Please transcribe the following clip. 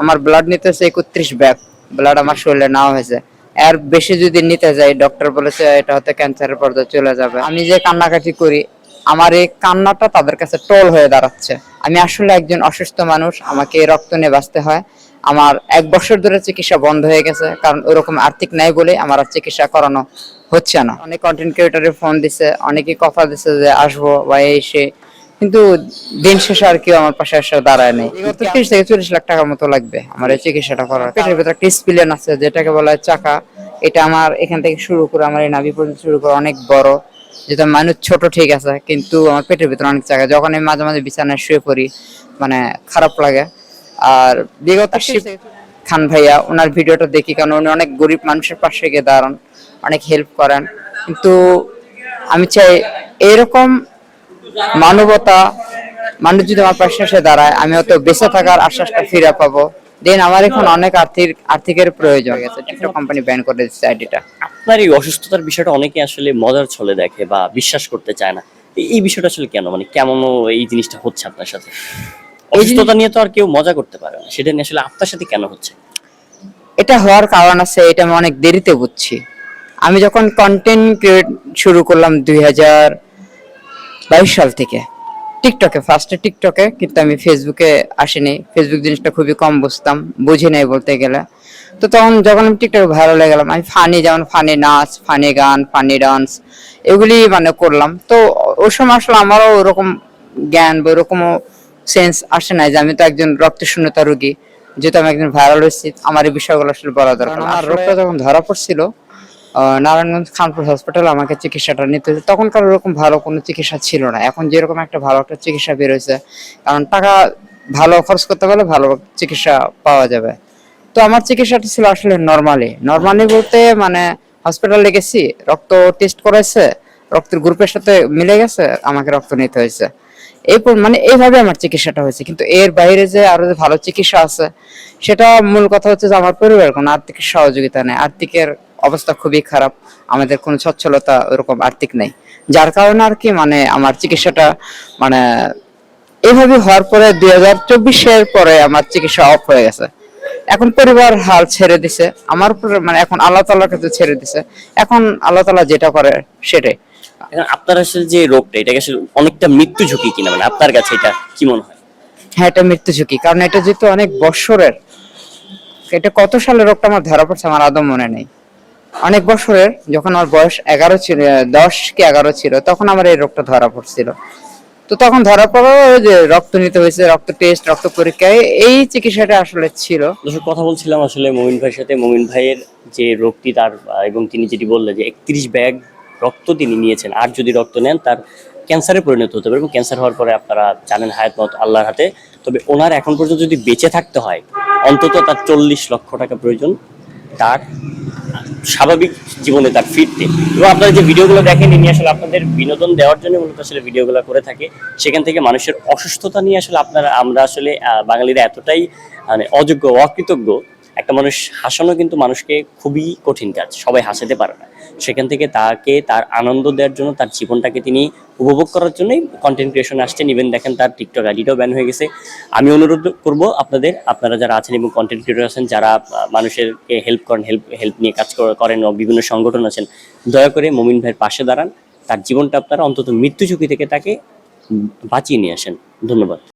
আমার ব্লাড নিতে হচ্ছে একত্রিশ ব্যাগ ব্লাড আমার শরীরে নেওয়া হয়েছে। এর বেশি যদি নিতে যাই ডক্টর বলেছে এটা হতে ক্যান্সারের পর্যায়ে চলে যাবে। আমি যে কান্নাকাটি করি, আমার এই কান্নাটা তাদের কাছে টোল হয়ে দাঁড়াচ্ছে। আমি আসলে একজন অসুস্থ মানুষ, আমাকে রক্ত নিয়ে বাঁচতে হয়। আমার এক বছর ধরে চিকিৎসা বন্ধ হয়ে গেছে, কারণ ওরকম আর্থিক নাই বলে আমার আর চিকিৎসা করানো হচ্ছে না। অনেক কন্টেন্ট ক্রিয়েটারে ফোন দিছে অনেকে কথা দিছে যে আসব বা এই সে কিন্তু দিন শেষে আর কেউ আমার পাশে এসে দাঁড়ায় নেই। ত্রিশ থেকে চল্লিশ লাখ টাকার মতো লাগবে আমার এই চিকিৎসাটা করার। পেটের ভেতরে একটা স্পিলেন আছে যেটাকে বলা হয় চাকা। এটা আমার এখান থেকে শুরু করে আমার এই নাভি পর্যন্ত শুরু করে অনেক বড়। যেটা মানুষ ছোট ঠিক আছে কিন্তু আমার পেটের ভিতরে অনেক চাকা। যখন আমি মাঝে মাঝে বিছানায় শুয়ে পড়ি মানে খারাপ লাগে। আর বিগত খান ভাইয়া ওনার ভিডিওটা দেখি কারণ উনি অনেক গরিব মানুষের পাশে গিয়ে দাঁড়ান অনেক হেল্প করেন। কিন্তু আমি চাই এরকম মানবতা মানুষ যদি আমার পাশে এসে দাঁড়ায়। আমি হয়তো বেঁচে থাকার আশ্বাসটা ফিরে পাবো। দেন আমার এখন অনেক আর্থিক আর্থিকের প্রয়োজন গেছে টিকটক কোম্পানি ব্যান করে দিচ্ছে আইডিটা আপনার এই অসুস্থতার বিষয়টা অনেকে আসলে মজার ছলে দেখে বা বিশ্বাস করতে চায় না। এই- এই বিষয়টা আসলে কেন? মানে কেমন এই জিনিসটা হচ্ছে আপনার সাথে? অসুস্থতা নিয়ে তো আর কেউ মজা করতে পারে না। সেটা নিয়ে আসলে আপনার সাথে কেন হচ্ছে? এটা হওয়ার কারণ আছে এটা আমি অনেক দেরিতে বুঝছি। আমি যখন কন্টেন্ট ক্রিয়েট শুরু করলাম দুই হাজার বাইশ সাল থেকে। টিকটকে ফার্স্টে টিকটকে কিন্তু আমি ফেসবুকে আসিনি। ফেসবুক জিনিসটা খুবই কম বুঝতাম বুঝি নাই বলতে গেলে। তো তখন যখন আমি টিকটকে ভাইরাল হয়ে গেলাম আমি ফানি যেমন ফানি নাচ ফানি গান ফানি ডান্স এগুলি মানে করলাম। তো ওই সময় আসলে আমারও ওরকম জ্ঞান বা ওরকমও সেন্স আসে নাই যে আমি তো একজন রক্ত শূন্যতা রোগী যেহেতু আমি একজন ভাইরাল হয়েছি আমার এই বিষয়গুলো আসলে বলা দরকার আমার রোগটা যখন ধরা পড়ছিল নারায়ণগঞ্জ খানপুর হসপিটাল আমাকে চিকিৎসাটা নিতে হয়েছে। তখনকার ওরকম ভালো কোনো চিকিৎসা ছিল না। এখন যেরকম একটা ভালো একটা চিকিৎসা বেরোয়েছে, কারণ টাকা ভালো খরচ করতে পারলে ভালো চিকিৎসা পাওয়া যাবে। তো আমার চিকিৎসাটা ছিল আসলে নর্মালি নর্মালি বলতে মানে হসপিটালে গেছি, রক্ত টেস্ট করেছে রক্তের গ্রুপের সাথে মিলে গেছে, আমাকে রক্ত নিতে হয়েছে। এরপর মানে এইভাবে আমার চিকিৎসাটা হয়েছে। কিন্তু এর বাইরে যে আরও যে ভালো চিকিৎসা আছে, সেটা মূল কথা হচ্ছে যে আমার পরিবারের কোনো আর্থিক সহযোগিতা নেই। আর্থিকের অবস্থা খুবই খারাপ। আমাদের কোনো সচ্ছলতা ওরকম আর্থিক নেই। যার কারণে আর কি মানে আমার চিকিৎসাটা মানে এইভাবে হওয়ার পরে দুই হাজার চব্বিশের পরে আমার চিকিৎসা অফ হয়ে গেছে। এখন পরিবার হাল ছেড়ে দিছে। আমার মানে এখন আল্লাহ তাল্লাহর কাছে ছেড়ে দিছে। এখন আল্লাহ তাল্লাহ যেটা করে সেটাই। আপনার আসলে যে রোগটা এটা আসলে অনেকটা মৃত্যু ঝুঁকি কিনা? মানে আপনার কাছে এটা কি মনে হয়? হ্যাঁ এটা মৃত্যু ঝুঁকি। কারণ এটা যেহেতু অনেক বৎসরের এটা কত সালের রোগটা আমার ধরা পড়ছে আমার আদৌ মনে নেই। অনেক বছরের যখন আমার বয়স এগারো ছিল দশ কি এগারো ছিল, তখন আমার এই রোগটা ধরা পড়ছিল। তো তখন ধরা পড়ো যে রক্ত নিতে হয়েছে, রক্ত টেস্ট রক্ত পরীক্ষায় এই- চিকিৎসাটা আসলে ছিল। দর্শক, কথা বলছিলাম আসলে মমিন ভাইয়ের সাথে। মমিন ভাইয়ের যে রোগটি তার এবং তিনি যেটি বললেন যে একত্রিশ ব্যাগ রক্ত তিনি নিয়েছেন। আর যদি রক্ত নেন, তার ক্যান্সারে পরিণত হতে পারে এবং ক্যান্সার হওয়ার পরে আপনারা জানেন হায়াত মত আল্লাহর হাতে। তবে ওনার এখন পর্যন্ত যদি বেঁচে থাকতে হয়, অন্তত তার চল্লিশ লক্ষ টাকা প্রয়োজন তার। স্বাভাবিক জীবনে তার ফিরতে। এবং আপনারা যে ভিডিওগুলো দেখেন, ইনি আসলে আপনাদের বিনোদন দেওয়ার জন্য মূলত আসলে ভিডিওগুলো করে থাকে। সেখান থেকে মানুষের অসুস্থতা নিয়ে আসলে আপনারা, আমরা আসলে বাঙালিরা এতটাই মানে অযোগ্য অকৃতজ্ঞ একটা মানুষ হাসানো কিন্তু মানুষকে খুবই কঠিন কাজ, সবাই হাসাতে পারে না। সেখান থেকে তাকে তার আনন্দ দেওয়ার জন্য, তার জীবনটাকে তিনি উপভোগ করার জন্যই কন্টেন্ট ক্রিয়েশন আসছেন ইভেন দেখেন তার টিকটক আইডিটাও ব্যান হয়ে গেছে। আমি অনুরোধ করব আপনাদের, আপনারা যারা আছেন এবং কন্টেন্ট ক্রিয়েটর আছেন, যারা মানুষেরকে হেল্প করেন হেল্প হেল্প নিয়ে কাজ করেন বিভিন্ন সংগঠন আছেন, দয়া করে মমিন ভাইয়ের পাশে দাঁড়ান। তার জীবনটা আপনারা অন্তত মৃত্যু ঝুঁকি থেকে তাকে বাঁচিয়ে নিয়ে আসেন। ধন্যবাদ।